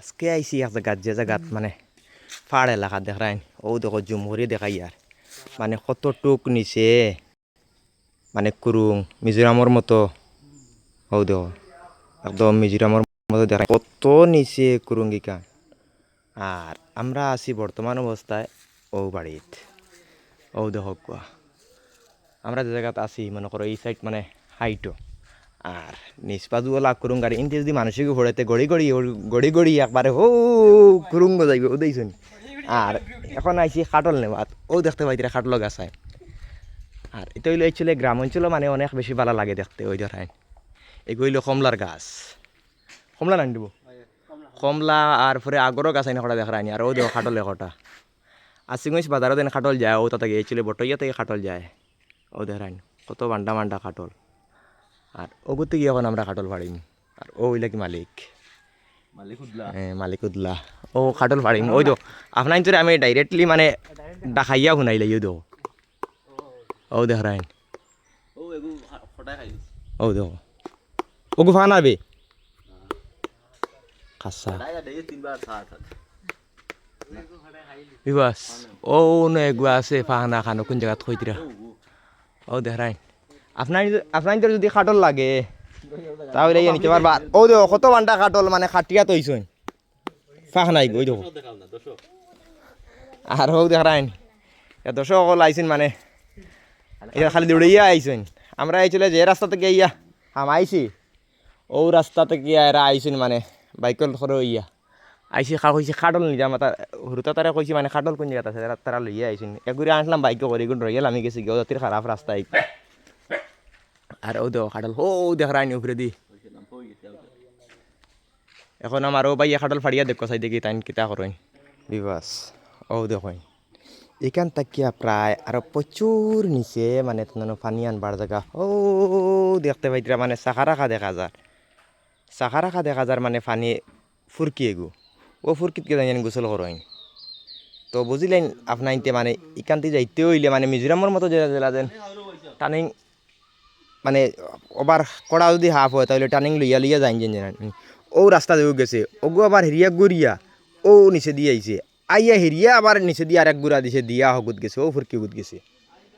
আজকে আইসি এক জায়গাত যে জায়গাত মানে পাহাড় এলাকা দেখাইন ও দেখো জুমহরি দেখাই আর মানে কত টুক নিচে মানে কুরুং মিজোরামর মতো। ও দেখো একদম মিজোরামর মতো দেখাই কত নিচে কুরুঙ্গিকা আর আমরা আছি বর্তমান অবস্থায় ও বাড়িত ও দেখো আমরা যে জায়গাত আছি মনে করো এই সাইড মানে হাইটো। আর নিষ্পাজু লাভ করুন গাড়ি। ইনতে যদি মানুষকে ঘোরাতে গড়ি গড়ি গড়ি গড়ি একবারে হো করুঙ্গ যাইবে ও দেখছুন আর এখন আইছি খাটল নেওয়াত। ও দেখতে পাই তারা খাটল গাছায় আর এটা হইল অ্যাকচুয়ালি গ্রাম অঞ্চলে মানে অনেক বেশি ভালো লাগে দেখতে ওই ধরাই এগুলো হইল কমলার গাছ। কমলা নান দিব? কমলা আর পরে আগরও গাছ আইনা কটা দেখায়নি আর ও দেখো খাটল একটা আর সিংস বাজারও দেন খাটল যায় ও তাতে গিয়েছিল বটইয়া থেকে খাটল যায়। ও দেখায়নি কত বান্ডা বান্ডা খাটল। আর ওগুতে গিয়ে এখন আমরা খাটল ফাড়িম। আর ও হইলে কি মালিক? হ্যাঁ মালিক উদ্লা ও খাটল ফাড়িম। ওই তো আপনার তোরে আমি ডাইরেক্টলি মানে ডাকাইয়া শুনাইলে ইউ দো ও দেখ রাইন ও দেখো ওগু ফান আবে খাসা। বিবাস ও ন এগুয়া আছে ফাহানা খানো কোন জায়গাত থইতিরা। ও দেখ রাইন আপনার আপনার যদি খাটল লাগে, তাহলে ইয়ে নিতে পারবা। ও দেখো, কত বান্ডা খাটল মানে খাটিয়া তৈছই ফাঁক নাই ওই দেখো। আর হোক দেখ রাইন দর্শক সকল আইসেন মানে। এটা খালি দৌড়াইয়া আইসেন আমরা আইছিলে যে রাস্তা থেকে ইয়া হাম আইছি। ও রাস্তা থেকে এরা আইসেন মানে বাইকল করে ইয়া। আইসি খা কইছি খাটল নিয়ে যাম তার হুরুতা তারা কইছি মানে খাটল কোন জায়গাত আছে তারা লইয়া আইসেন এগুড়ি আনলাম বাইকে করে এগুলো রইয়াল আমি গেছি গেও খারাপ রাস্তায় আর ও দেখো খাটল ও দেখ রাইনি উপরে দি এখন আমার ও ভাই খাটল ফাড়িয়া দেখো চাই দেখি তাই কিতা করেন বিবাস ও দেখো এখান তাকিয়া প্রায় আরও প্রচুর নিচে মানে তোমার পানি আনবার জায়গা ও দেখতে পাইতরা মানে চাকা রাখা দেখা যায় চাকা রাখা দেখা যায় মানে পানি ফুরকি এগু ও ফুরকিতকে জানি গোসল করেন তো বুঝিলেন আপনার ইতে মানে ইকান্তি যাইতে হইলে মানে মিজোরামের মতো জেলা জেলা যেন টানিং মানে ওবার কড়া যদি হাফ হয় তাহলে টার্নিং লইয়া লইয়া যাইন যেন ও রাস্তা দিয়ে গেছে ওগু আবার হেরিয়া গুড়িয়া ও নিচে দিয়ে আইছে। আইয়া হেরিয়া আবার নিচে দিয়ে আরেক গুড়া দিছে দিয়া হগুত গেছে ও ফুরকি গুত গেছে।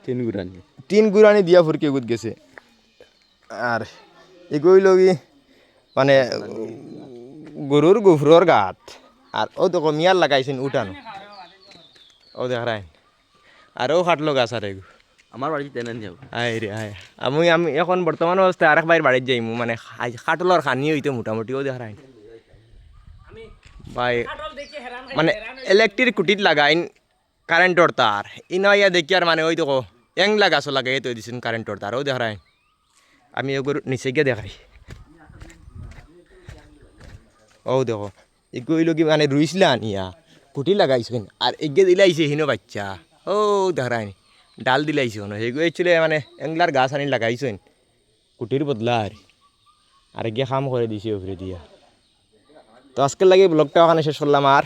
তিন গুড়ানি। তিন গুড়ানি দিয়া ফুরকি গুত গেছে। আর এগুই লগি মানে গরুর গুফরর গাত। আর ও তো মিয়ার লাগাইছেন উঠানো। ও দেখ আর ও খাটলো গাছ আর এগু আমার বাড়িতে তেনেন যাও আয় রে আয়। আমি আমি এখন বর্তমান অবস্থায় আরেক বাইর বাড়ির যাইমু মানে খাই- খাটলর খানি হইতে মোটামুটি ও দেখাই ভাই মানে ইলেকট্রিক কুটিত লাগাইন কারেন্টর তার। ইন ইয়া দেখি আর মানে ওই দেখো এংলা গাছও লাগাই তো দিছেন কারেন্টর তার ও দেখাই আমি ওগুলো নিচে গিয়ে দেখাই। ও দেখো। এগুলো কি মানে রুইছিলা আনিয়া কুটি লাগাইছেন আর এগে দিলাইছে হিনো বাচ্চা। ও দেখাই ডাল দিলাইছে হন সেগুলো ছিল মানে এংলার গাছ আনি লাগাইছেন। কুটির বদলা আর আর গিয়ে কাম করে দিছি ওপরে দিয়া। তো আজকের লাগে ব্লগটা ওখানে শেষ করলাম আর